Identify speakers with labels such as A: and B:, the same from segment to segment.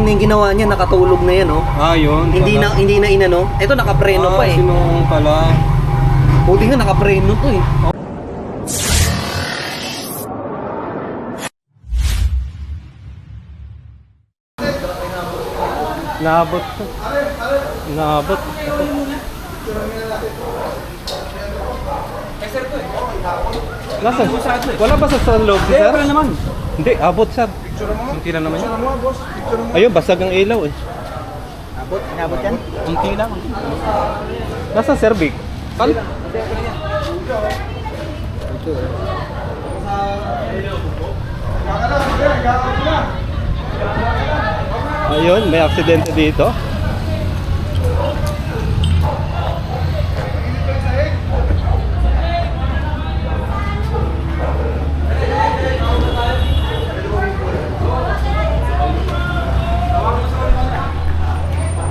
A: overlaning na yung ginawa niya, nakatulog na yan, oh.
B: Ah, yun.
A: Hindi na hindi na inano. Ito nakapreno
B: ah,
A: pa eh.
B: sinuong pala.
A: Buti nga nakapreno to eh.
B: Naabot to. Naabot. Nasa? Wala ba sa sa loob si sir? naman. Hindi, abot sir. Kunti na naman yan. Ayun, basag ang ilaw eh.
A: Abot, abot yan.
B: Kunti lang. Nasa sir, Vic? Pal? Ayun, may aksidente dito.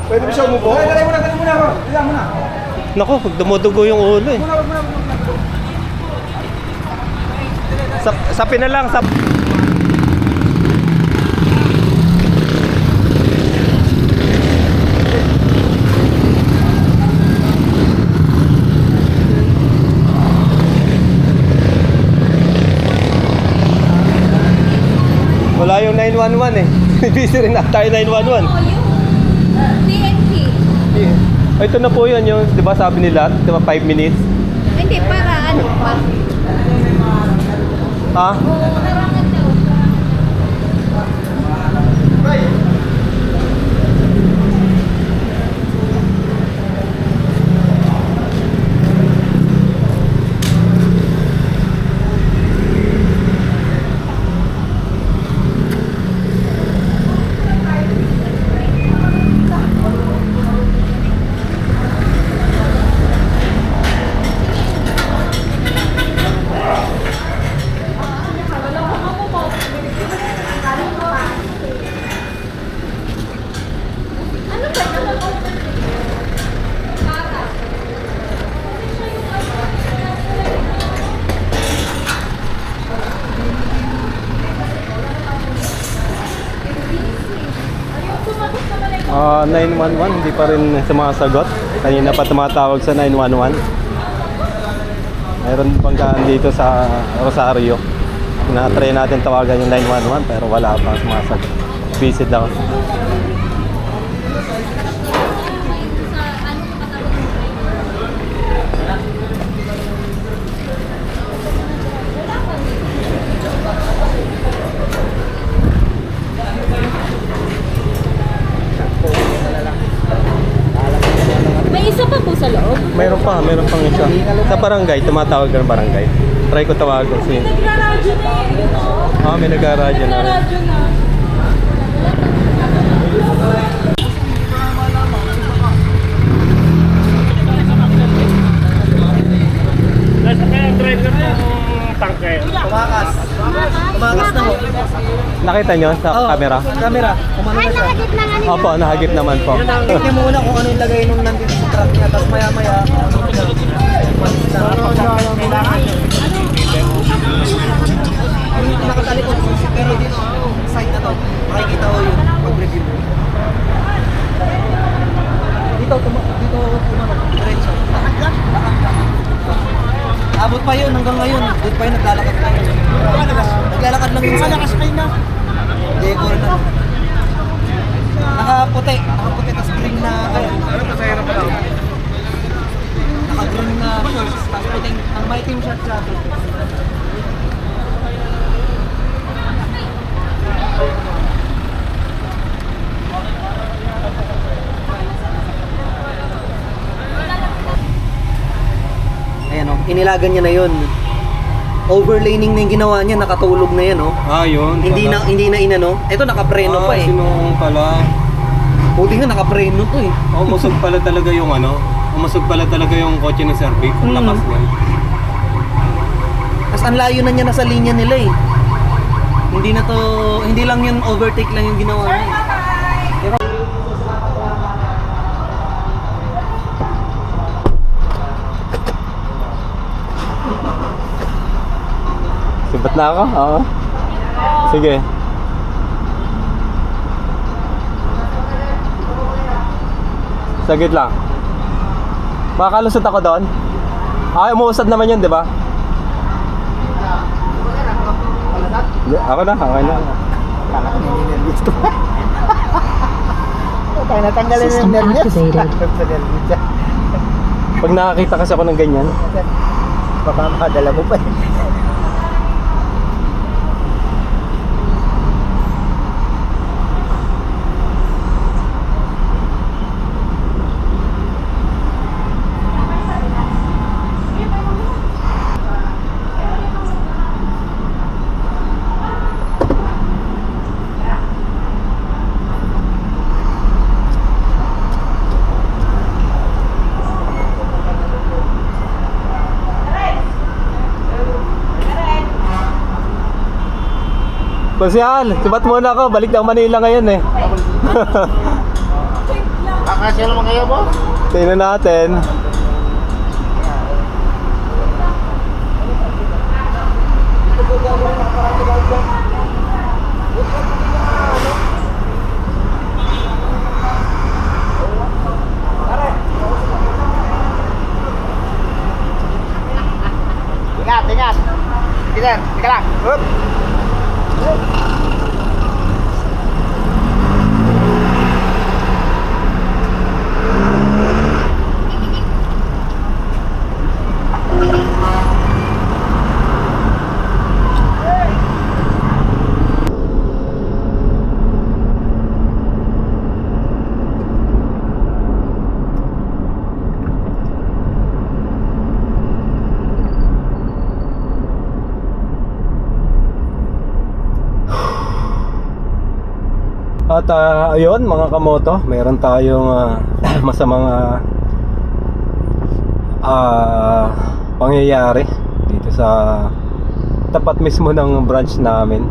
C: Pwede mo siya umupo? Dali mo na, dali mo na. Dali mo na.
B: Nako, pag dumudugo yung ulo eh. Sap, sapin na lang, sap. Wala yung 911 eh. Busy rin na tayo 911. Ito na po yun yung, di ba sabi nila, di ba 5 minutes?
D: Hindi, para ano pa?
B: Ha?
D: Larangan daw.
B: Ah, 911, hindi pa rin sumasagot. Kanina pa tumatawag sa 911. Mayroon banggaan dito sa Rosario. Na-try natin tawagan yung 911 pero wala pa sumasagot. Busy daw.
D: May isa pa po sa loob.
B: Mayroon pa, mayroon pang isa. Sa barangay, tumatawag ka ng barangay. Try ko tawagan si...
D: Naglaradyo na eh, you know?
B: Ah, may nag-aradyo na rin.
D: Naglaradyo na.
A: Tumakas. Tumakas na ho.
B: Nakita nyo sa
A: Oo,
B: camera?
A: Camera. Kumano na siya.
B: Opo, nahagip naman po.
A: Check niya muna kung ano yung lagay nung nandito sa truck niya. Tapos maya maya. Ano siya. Yung nakatalikod. Pero dito, side na to. Makikita ko yun pag-review. Dito, tuma dito, tumama. Diretso. Lakad lang. Lakad lang. Abot pa yun hanggang ngayon. Doon pa yun naglalakad lang yun. Naglalakad lang yun. Malakas kayo na. Hindi ko alam. Nakaputi. Nakaputi tapos green na ano. Naka-green na shorts. Tapos puting, ang may team shirt siya. Ayan o, inilagan niya na yun. Overlaning na yung ginawa niya, nakatulog na yan o.
B: Ah, yun.
A: Hindi na hindi na inano. Ito nakapreno
B: ah,
A: pa eh.
B: sinuong pala.
A: Buti nga nakapreno to eh.
B: Oh, umusog pala talaga yung ano. Umusog pala talaga yung kotse ni Sir Vic. Ang
A: Mm.
B: lakas niya.
A: Tapos ang layo na niya nasa linya nila eh. Hindi na to, hindi lang yun overtake lang yung ginawa niya.
B: Na ako? Oo. Sige. Sagit lang. Makakalusot ako doon? Ay, umuusad naman yun, di ba? Ako na, okay na.
C: Kala ko. Tayo natanggalin yung
E: activated.
B: Pag nakakita kasi ako ng ganyan,
C: Baka makadala mo pa eh.
B: Konsyal, sibat muna ako. Balik ng Manila ngayon eh.
C: Kakasya naman kayo, boss?
B: Tingnan natin.
C: Ingat, ingat. Kita, tika lang. Hup.
B: At ah, ayun mga kamoto, meron tayong ah, masamang ah, ah, pangyayari dito sa tapat mismo ng branch namin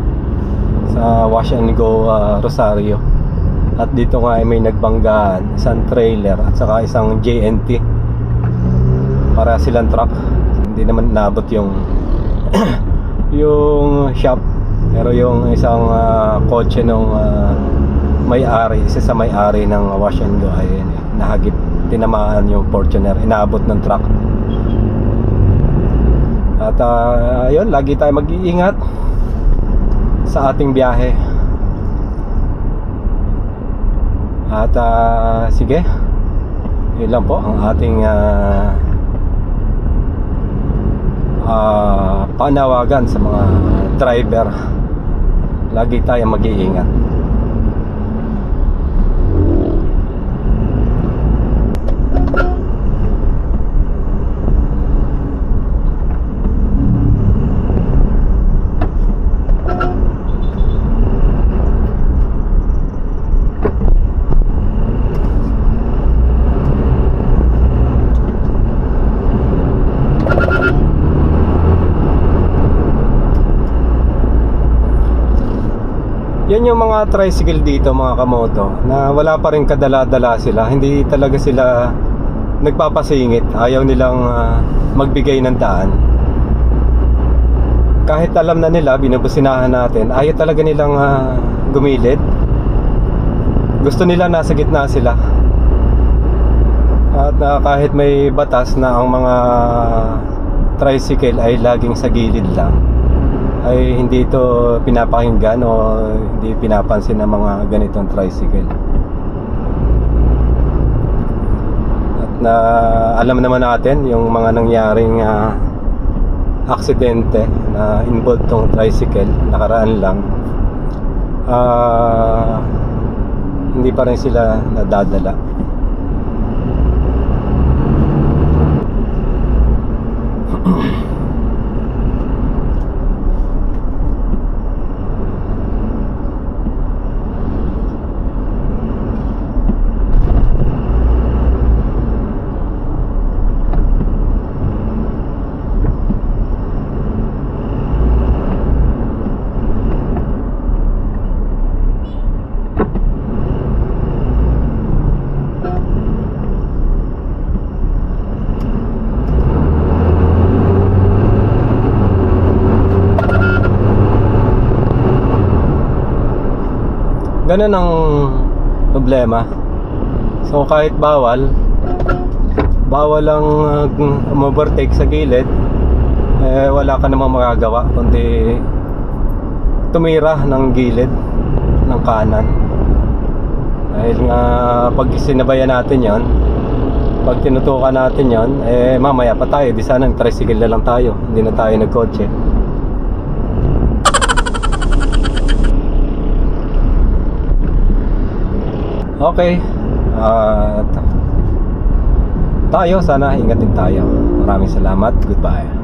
B: sa Wash and Go ah, Rosario. At dito nga ay may nagbanggaan, isang trailer at saka isang JNT. Para silang truck. Hindi naman nabot yung yung shop pero yung isang ah, kotse nung ah, may-ari, isa sa may-ari ng wash and go ay nahagip, tinamaan yung Fortuner, inaabot ng truck. At ayun, lagi tayo mag-iingat sa ating biyahe. At ah, sige, yun lang po ang ating ah, ah, panawagan sa mga driver. Lagi tayo mag-iingat. Yung mga tricycle dito mga kamoto na wala pa rin kadala-dala sila. Hindi talaga sila nagpapasingit. Ayaw nilang ah, magbigay ng daan. Kahit alam na nila, binubusinahan natin, ayaw talaga nilang ah, gumilid. Gusto nila nasa gitna sila. At ah, kahit may batas na ang mga tricycle ay laging sa gilid lang ay hindi ito pinapakinggan o hindi pinapansin ng mga ganitong tricycle. At na alam naman natin yung mga nangyaring ah, aksidente na involved tong tricycle nakaraan lang ah, hindi pa rin sila nadadala. Ganun ang problema. So kahit bawal, bawal lang uh, sa gilid, eh wala ka namang magagawa kundi tumira ng gilid ng kanan. Dahil nga pag sinabayan natin yon pag tinutukan natin yon eh mamaya pa tayo, di sana tricycle na lang tayo, hindi na tayo nagkotse. Okay. At tayo sana ingat din tayo. Maraming salamat. Goodbye.